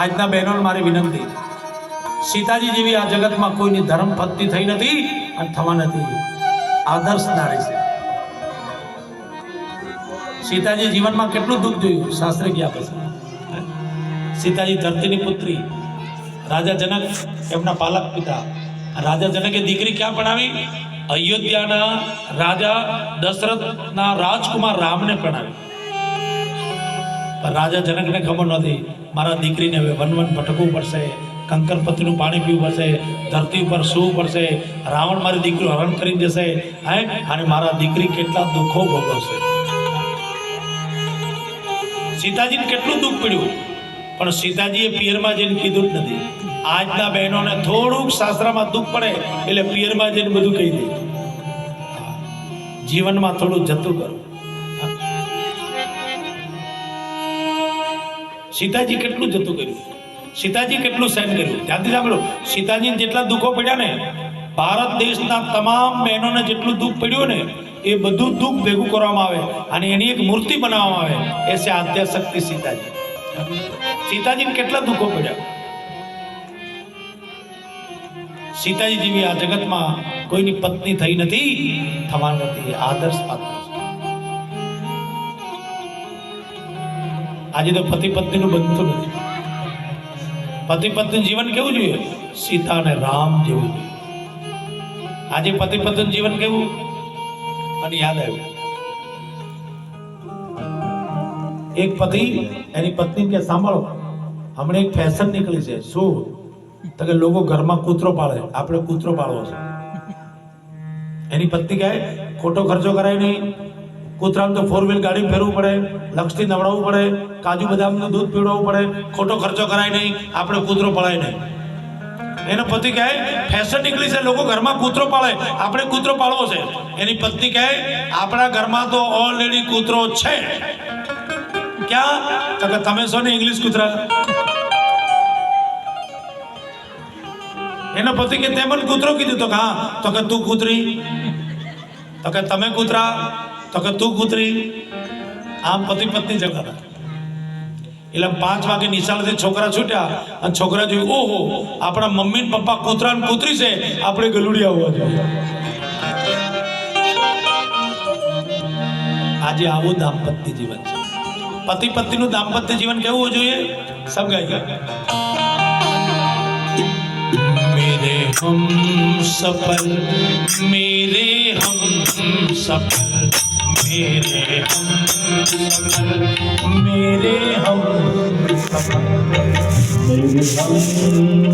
આજના બહેનોને મારી વિનંતી સીતાજી જેવી આ જગતમાં કોઈની ધર્મ પત્ની થઈ નથી અને થવા નથી આદર્શ નારી છે. સીતાજી જીવનમાં કેટલું દુઃખ જોયું શાસ્ત્રે ગયા પછી. સીતાજી ધરતીની પુત્રી, રાજા જનક, એમના પાલક પિતા. રાજા જનકે દીકરી ક્યાં ભણાવી અયોધ્યાના રાજા દશરથના રાજકુમાર રામને ભણાવી રાજા જનકને ખબર નથી મારા દીકરીને હવે વન વન ભટકવું પડશે. કંકરપતિનું પાણી પીવું પડશે. ધરતી ઉપર સૂવું પડશે. રાવણ મારી દીકરી હરણ કરી જશે. હે? અને મારા દીકરી કેટલા દુઃખો ભોગવશે. સીતાજીને કેટલું દુઃખ પડ્યું? પણ સીતાજીએ પિયરમાં જઈને કીધું જ નથી. આજના બહેનોને થોડુંક શાસ્ત્રમાં દુઃખ પડે એટલે પિયરમાં જઈને બધું કહી દીધું જીવનમાં થોડું જતું કરું. સીતાજી કેટલું જતું કર્યું? સીતાજી કેટલું સહન કર્યું? ધ્યાનથી સાંભળો. સીતાજીને જેટલા દુઃખો પડ્યા ને, ભારત દેશના તમામ બહેનોને જેટલું દુઃખ પડ્યું ને, એ બધું દુઃખ ભેગું કરવામાં આવે અને એની એક મૂર્તિ બનાવવામાં આવે. એ છે આદ્ય શક્તિ સીતાજી. સીતાજીને કેટલા દુઃખો પડ્યા? સીતાજી જેવી આ જગતમાં કોઈની પત્ની થઈ નથી, થવા નથી. આદર્શ પાત્ર આજે તો પતિ પત્નીનું બનતું નથી. પતિ પત્ની જીવન કેવું જોઈએ? સીતા અને રામ જેવું આજે પતિ પત્ની જીવન કેવું? મને યાદ આવ્યું. એક પતિ, એની પત્ની કે સાંભળો, હમણાં એક ફેશન નીકળી છે. શું? તો કે લોકો ઘરમાં કૂતરો પાળે આપણે કૂતરો પાળવો છે. એની પત્ની કહે, ખોટો ખર્ચો કરાય નહીં. કૂતરાને તો ફોર વ્હીલ ગાડી ફેરવું પડે, લક્ષથી નવડાવવું પડે, કાજુ બદામનું દૂધ પીવડાવવું પડે, ખોટો ખર્ચો કરાય નહીં, આપણે કૂતરો પડાય નહીં. એનો પતિ કહે ફેશન નીકળી છે, લોકો ઘરમાં કૂતરો પાળે, આપણે કૂતરો પાળવો છે. એની પત્ની કહે, આપણા ઘરમાં તો ઓલરેડી કૂતરો છે. ક્યાં? તો કે, તમે છો ને ઇંગ્લિશ કૂતરા? એનો પતિ કે તે કૂતરો કીધું. તો હા. તો કે, તું કૂતરી? તો કે, તમે કૂતરા? તો કે તું કૂતરી આમ પતિ પત્ની ઝઘડા એટલે પાંચ વાગે નિશાળેથી છોકરા છૂટ્યા અને છોકરા જોયું ઓહો આપણા મમ્મી ને પપ્પા કૂતરા ને કૂતરી છે આપણે ગલુડિયા હોવા જોઈએ આજે આવું દાંપત્ય જીવન છે પતિ પત્નીનું દાંપત્ય જીવન કેવું હોવું જોઈએ સબ ગાઈ ગયા मेरे हम सफल मेरे हम सफल मेरे हम सफल मेरे हम सफल मेरे हम सफल